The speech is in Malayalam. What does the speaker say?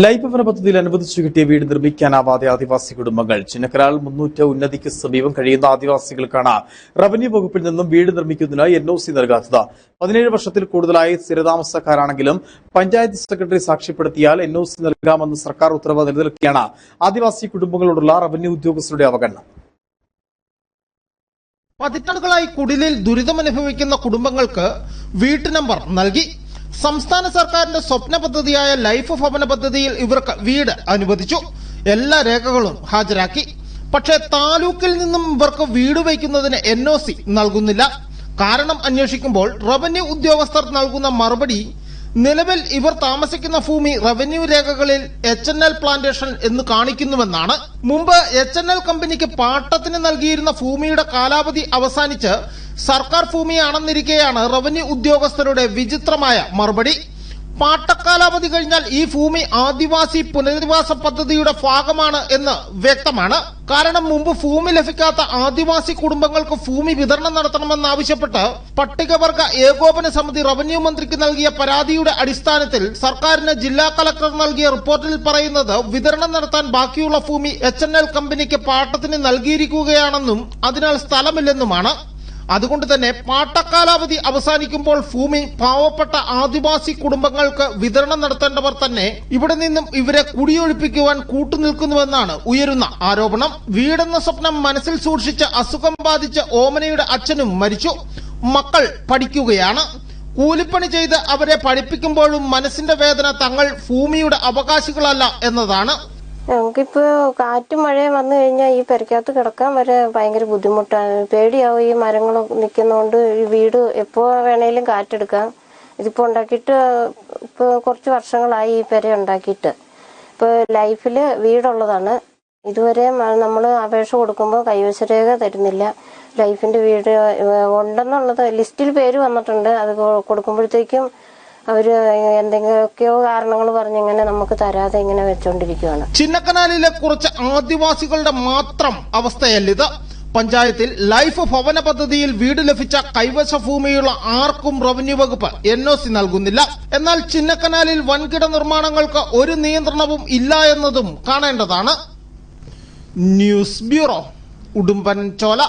ലൈഫ് ഭവന പദ്ധതിയിൽ അനുവദിച്ചു കിട്ടിയ വീട് നിർമ്മിക്കാനാവാതെ ആദിവാസി കുടുംബങ്ങൾ. ചിന്നക്കരാൾ മുന്നൂറ്റ ഉന്നതിക്ക് സമീപം കഴിയുന്ന ആദിവാസികൾക്കാണ് റവന്യൂ വകുപ്പിൽ നിന്നും വീട് നിർമ്മിക്കുന്നതിന് എൻ ഒ സി നൽകാത്തത്. പതിനേഴ് വർഷത്തിൽ കൂടുതലായി സ്ഥിരതാമസക്കാരാണെങ്കിലും പഞ്ചായത്ത് സെക്രട്ടറി സാക്ഷ്യപ്പെടുത്തിയാൽ എൻ ഒ സി നൽകാമെന്ന് സർക്കാർ ഉത്തരവ് നിലനിൽക്കുകയാണ് ആദിവാസി കുടുംബങ്ങളോടുള്ള റവന്യൂ ഉദ്യോഗസ്ഥരുടെ അവഗണന. പതിറ്റാണ്ടുകളായി കുടിലിൽ ദുരിതമനുഭവിക്കുന്ന കുടുംബങ്ങൾക്ക് വീട്ടു നമ്പർ നൽകി. സംസ്ഥാന സർക്കാരിന്റെ സ്വപ്ന പദ്ധതിയായ ലൈഫ് ഭവന പദ്ധതിയിൽ ഇവർക്ക് വീട് അനുവദിച്ചു. എല്ലാ രേഖകളും ഹാജരാക്കി. പക്ഷേ താലൂക്കിൽ നിന്നും ഇവർക്ക് വീട് വയ്ക്കുന്നതിന് എൻ ഒ സി നൽകുന്നില്ല. കാരണം അന്വേഷിക്കുമ്പോൾ റവന്യൂ ഉദ്യോഗസ്ഥർ നൽകുന്ന മറുപടി നിലവിൽ ഇവർ താമസിക്കുന്ന ഭൂമി റവന്യൂ രേഖകളിൽ എച്ച് എൻ എൽ പ്ലാന്റേഷൻ എന്ന് കാണിക്കുന്നുവെന്നാണ്. മുമ്പ് എച്ച് എൻ എൽ കമ്പനിക്ക് പാട്ടത്തിന് നൽകിയിരുന്ന ഭൂമിയുടെ കാലാവധി അവസാനിച്ച് സർക്കാർ ഭൂമി ഭൂമിയാണെന്നിരിക്കെയാണ് റവന്യൂ ഉദ്യോഗസ്ഥരുടെ വിചിത്രമായ മറുപടി. പാട്ടക്കാലാവധി കഴിഞ്ഞാൽ ഈ ഭൂമി ആദിവാസി പുനരധിവാസ പദ്ധതിയുടെ ഭാഗമാണ് എന്ന് വ്യക്തമാണ്. കാരണം മുമ്പ് ഭൂമി ലഭിക്കാത്ത ആദിവാസി കുടുംബങ്ങൾക്ക് ഭൂമി വിതരണം നടത്തണമെന്നാവശ്യപ്പെട്ട് പട്ടികവർഗ ഏകോപന സമിതി റവന്യൂ മന്ത്രിക്ക് നൽകിയ പരാതിയുടെ അടിസ്ഥാനത്തിൽ സർക്കാരിന് ജില്ലാ കളക്ടർ നൽകിയ റിപ്പോർട്ടിൽ പറയുന്നത് വിതരണം നടത്താൻ ബാക്കിയുള്ള ഭൂമി എച്ച് കമ്പനിക്ക് പാട്ടത്തിന് നൽകിയിരിക്കുകയാണെന്നും അതിനാൽ സ്ഥലമില്ലെന്നുമാണ്. അതുകൊണ്ട് തന്നെ പാട്ടക്കാലാവധി അവസാനിക്കുമ്പോൾ ഭൂമി പാവപ്പെട്ട ആദിവാസി കുടുംബങ്ങൾക്ക് വിതരണം നടത്തേണ്ടവർ തന്നെ ഇവിടെ നിന്നും ഇവരെ കുടിയൊഴിപ്പിക്കുവാൻ കൂട്ടുനിൽക്കുന്നുവെന്നാണ് ഉയരുന്ന ആരോപണം. വീടെന്ന സ്വപ്നം മനസ്സിൽ സൂക്ഷിച്ച അസുഖം ബാധിച്ച ഓമനയുടെ അച്ഛനും മരിച്ചു. മക്കൾ പഠിക്കുകയാണ്. കൂലിപ്പണി ചെയ്ത് അവരെ പഠിപ്പിക്കുമ്പോഴും മനസ്സിന്റെ വേദന തങ്ങൾ ഭൂമിയുടെ അവകാശികളല്ല എന്നതാണ് ഞങ്ങൾക്കിപ്പോ കാറ്റും മഴയും വന്നു കഴിഞ്ഞാൽ ഈ പെരക്കകത്ത് കിടക്കാൻ വരെ ഭയങ്കര ബുദ്ധിമുട്ടാണ്. പേടിയാവും ഈ മരങ്ങൾ നിൽക്കുന്നതുകൊണ്ട് ഈ വീട് എപ്പോ വേണേലും കാറ്റെടുക്കാം. ഇതിപ്പോ ഉണ്ടാക്കിയിട്ട് ഇപ്പൊ കുറച്ച് വർഷങ്ങളായി ഈ പെര ഉണ്ടാക്കിയിട്ട്. ഇപ്പൊ ലൈഫിൽ വീടുള്ളതാണ്. ഇതുവരെ നമ്മൾ അപേക്ഷ കൊടുക്കുമ്പോൾ കൈവശരേഖ തരുന്നില്ല. ലൈഫിന്റെ വീട് ഉണ്ടെന്നുള്ളത് ലിസ്റ്റിൽ പേര് വന്നിട്ടുണ്ട്. അത് കൊടുക്കുമ്പോഴത്തേക്കും അവർ എന്തെങ്കിലുമൊക്കെയോ കാരണങ്ങൾ പറഞ്ഞ് ഇങ്ങനെ നമുക്ക് തരാതെ ഇങ്ങനെ വെച്ചോണ്ടിരിക്കുകയാണ് ചിന്നക്കനാലിലെ കുറച്ച് ആദിവാസികളുടെ മാത്രം അവസ്ഥയല്ല ഇത്. പഞ്ചായത്തിൽ ലൈഫ് ഭവന പദ്ധതിയിൽ വീട് ലഭിച്ച കൈവശ ഭൂമിയുള്ള ആർക്കും റവന്യൂ വകുപ്പ് എൻ ഒ സി നൽകുന്നില്ല. എന്നാൽ ചിന്നക്കനാലിൽ വൻകിട നിർമ്മാണങ്ങൾക്ക് ഒരു നിയന്ത്രണവും ഇല്ല എന്നതും കാണേണ്ടതാണ്. ന്യൂസ് ബ്യൂറോ ഉടുമ്പൻ ചോല